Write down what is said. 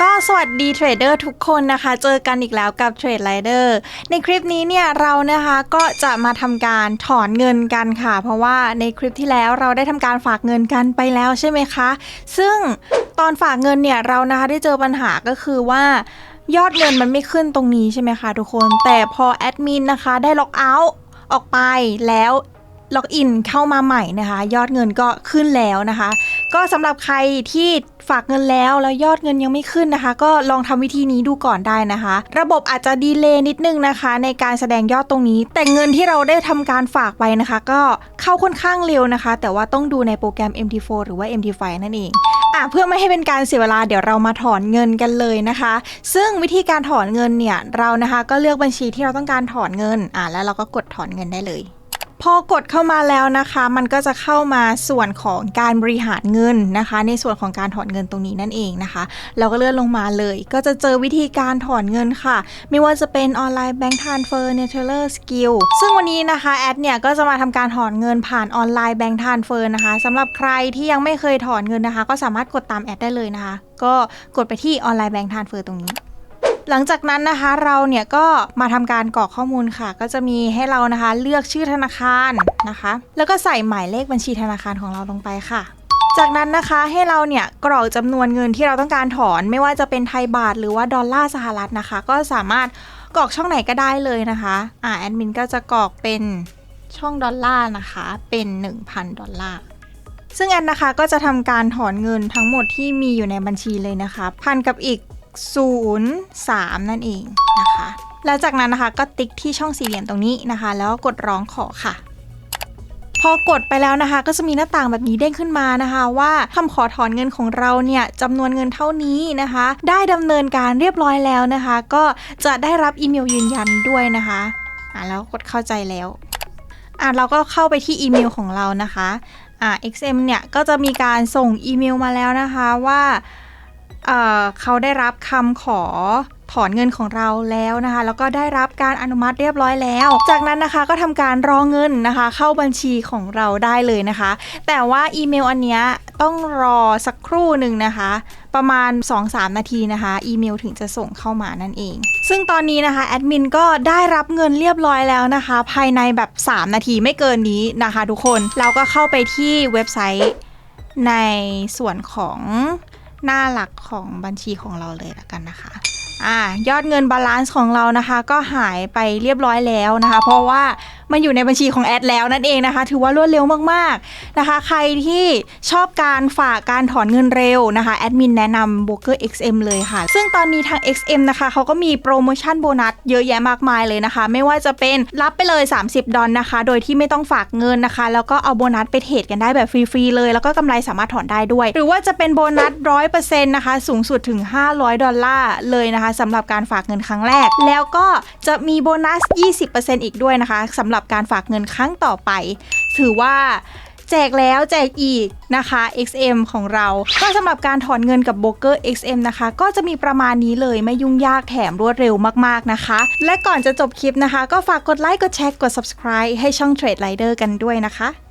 ก็สวัสดีเทรดเดอร์ทุกคนนะคะ เจอกันอีกแล้วกับเทรดไ i เดอร์ในคลิปนี้เนี่ยเรานะคะก็จะมาทำการถอนเงินกันค่ะ เพราะว่าในคลิปที่แล้วเราได้ทำการฝากเงินกันไปแล้วใช่ไหมคะ ซึ่งตอนฝากเงินเนี่ยเรานะคะได้เจอปัญหาก็คือว่ายอดเงินมันไม่ขึ้นตรงนี้ใช่ไหมคะทุกคน แต่พอแอดมินนะคะได้ล็อกเอาท์ออกไปแล้วล็อกอินเข้ามาใหม่นะคะ ยอดเงินก็ขึ้นแล้วนะคะ ก็สำหรับใครที่ฝากเงินแล้วแล้วยอดเงินยังไม่ขึ้นนะคะ ก็ลองทำวิธีนี้ดูก่อนได้นะคะ ระบบอาจจะดีเลย์นิดนึงนะคะ ในการแสดงยอดตรงนี้ แต่เงินที่เราได้ทำการฝากไปนะคะ ก็เข้าค่อนข้างเร็วนะคะ แต่ว่าต้องดูในโปรแกรม MT4 หรือว่า MT5 นั่นเองอะเพื่อไม่ให้เป็นการเสียเวลาเดี๋ยวเรามาถอนเงินกันเลยนะคะ ซึ่งวิธีการถอนเงินเนี่ยเรานะคะก็เลือกบัญชีที่เราต้องการถอนเงินอะแล้วเราก็กดถอนเงินได้เลย พอกดเข้ามาแล้วนะคะ มันก็จะเข้ามาส่วนของการบริหารเงินนะคะ ในส่วนของการถอนเงินตรงนี้นั่นเองนะคะ เราก็เลื่อนลงมาเลย ก็จะเจอวิธีการถอนเงินค่ะ ไม่ว่าจะเป็นออนไลน์แบงก์ทรานเฟอร์เนเธอร์สกิลซึ่งวันนี้นะคะแอดเนี่ยก็จะมาทำการถอนเงินผ่านออนไลน์แบงก์ทรานเฟอร์นะคะสำหรับใครที่ยังไม่เคยถอนเงินนะคะ ก็สามารถกดตามแอดได้เลยนะคะ ก็กดไปที่ออนไลน์แบงก์ทรานเฟอร์ตรงนี้ หลังจากนั้นนะคะเราเนี่ยก็มาทำการกรอกข้อมูลค่ะ ก็จะมีให้เรานะคะเลือกชื่อธนาคารนะคะ แล้วก็ใส่หมายเลขบัญชีธนาคารของเราลงไปค่ะจากนั้นนะคะให้เราเนี่ยกรอกจำนวนเงินที่เราต้องการถอนไม่ว่าจะเป็นไทยบาทหรือว่าดอลลาร์สหรัฐนะคะ ก็สามารถกรอกช่องไหนก็ได้เลยนะคะอ่าแอดมินก็จะกรอกเป็นช่องดอลลาร์นะคะ เป็น 1,000 ดอลลาร์ซึ่งแอดนะคะก็จะทำการถอนเงินทั้งหมดที่มีอยู่ในบัญชีเลยนะคะ พันกับอีก 03 นั่นเองนะคะ แล้วจากนั้นนะคะก็ติ๊กที่ช่องสี่เหลี่ยมตรงนี้นะคะ แล้วกดร้องขอค่ะ พอกดไปแล้วนะคะ ก็จะมีหน้าต่างแบบนี้เด้งขึ้นมานะคะ ว่าคำขอถอนเงินของเราเนี่ยจำนวนเงินเท่านี้นะคะ ได้ดำเนินการเรียบร้อยแล้วนะคะ ก็จะได้รับอีเมลยืนยันด้วยนะคะอะแล้วกดเข้าใจแล้วอะเราก็เข้าไปที่อีเมลของเรานะคะอะ XM เนี่ยก็จะมีการส่งอีเมลมาแล้วนะคะว่า เขาได้รับคำขอถอนเงินของเราแล้วนะคะ แล้วก็ได้รับการอนุมัติเรียบร้อยแล้ว จากนั้นนะคะก็ทำการรอเงินนะคะ เข้าบัญชีของเราได้เลยนะคะ แต่ว่าอีเมลอันเนี้ยต้องรอสักครู่หนึ่งนะคะ ประมาณ 2-3 นาทีนะคะ อีเมลถึงจะส่งเข้ามานั่นเอง ซึ่งตอนนี้นะคะแอดมินก็ได้รับเงินเรียบร้อยแล้วนะคะ ภายในแบบ 3 นาทีไม่เกินนี้นะคะ ทุกคนเราก็เข้าไปที่เว็บไซต์ในส่วนของ หน้าหลักของบัญชีของเราเลยละกันนะคะอ่ายอดเงินบาลานซ์ของเรานะคะ ก็หายไปเรียบร้อยแล้วนะคะ เพราะว่ามันอยู่ในบัญชีของแอดแล้วนั่นเองนะคะ ถือว่ารวดเร็วมากๆนะคะ ใครที่ชอบการฝากการถอนเงินเร็วนะคะแอดมินแนะนำ b o k e r XM เลยค่ะ ซึ่งตอนนี้ทาง XM นะคะเขาก็มีโปรโมชั่นโบนัสเยอะแยะมากมายเลยนะคะ ไม่ว่าจะเป็นรับไปเลย 30 ดอลนะคะ โดยที่ไม่ต้องฝากเงินนะคะ แล้วก็เอาโบนัสไปเทรดกันได้แบบฟรีๆเลย แล้วก็กำไรสามารถถอนได้ด้วย หรือว่าจะเป็นโบนัสร้อยเปอร์เซ็นต์นะคะ สูงสุดถึง 500 ดอลลาร์เลยนะคะสำหรับการฝากเงินครั้งแรก แล้วก็จะมีโบนัส 20%อีกด้วยนะคะสำหรับหรับการฝากเงินครั้งต่อไป ถือว่าแจกแล้วแจกอีกนะคะ XM ของเรา ก็สำหรับการถอนเงินกับโบเกอร์ XM นะคะ ก็จะมีประมาณนี้เลยไม่ยุ่งยากแถมรวดเร็วมาก ๆ นะคะ และก่อนจะจบคลิปนะคะ ก็ฝากกดไลค์ กดแชร์ กด subscribe ให้ช่อง Trade Rider กันด้วยนะคะ